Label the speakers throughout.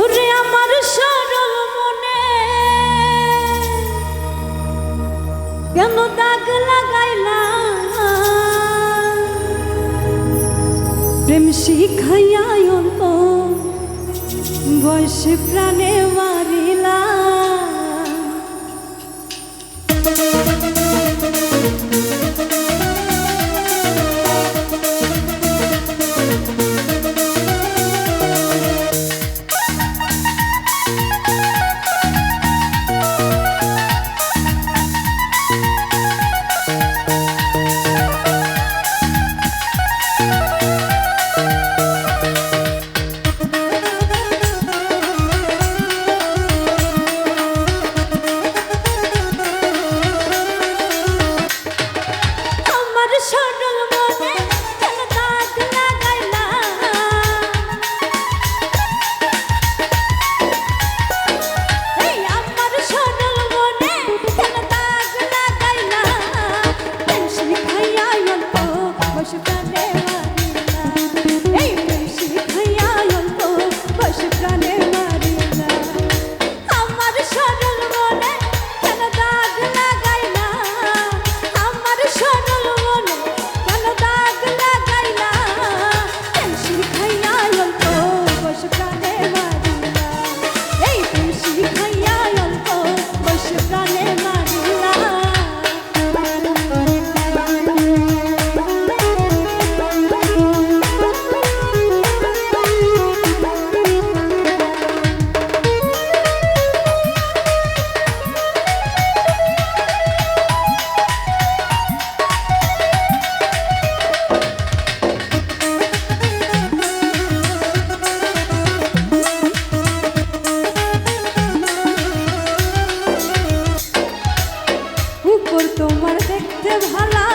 Speaker 1: ওরে আমার সরল মনে। কেন দাগ লাগাইলা প্রেম শিখাইয়া অল্প বয়সে প্রাণে মারিলা ভালা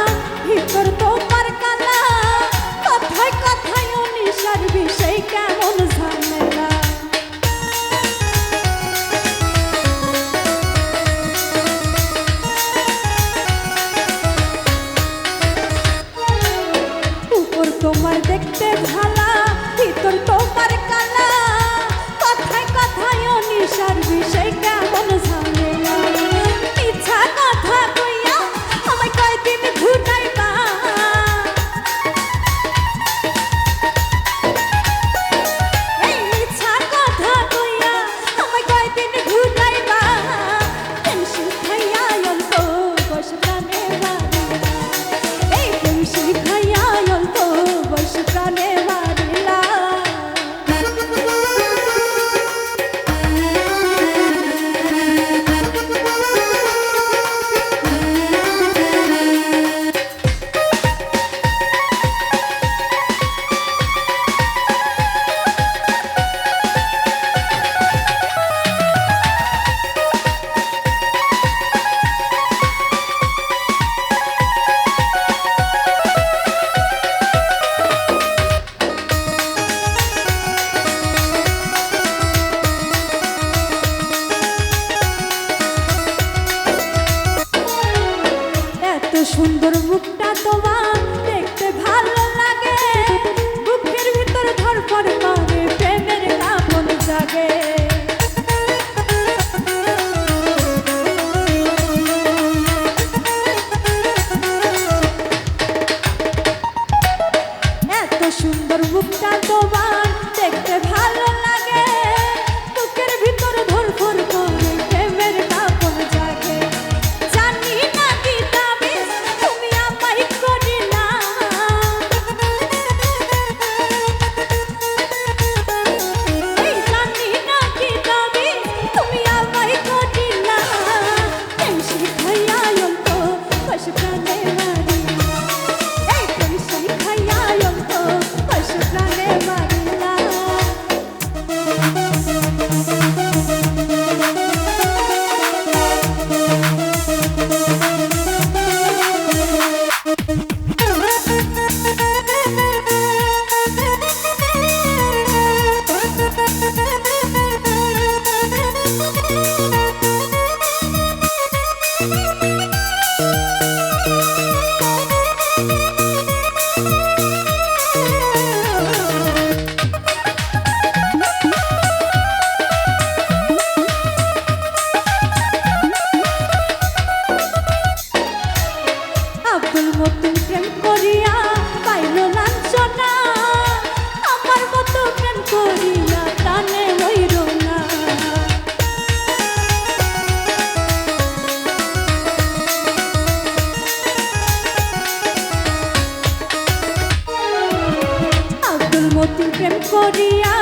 Speaker 1: সুন্দর মুখটা তোমার দেখতে ভালো লাগে। বুকের ভিতর ধরপড় করে প্রেমের কাপন জাগে। এত সুন্দর মুখটা তোমার দেখতে ভালো লাগে। প্রেম করিয়া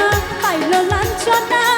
Speaker 1: পাইল লাঞ্ছনা।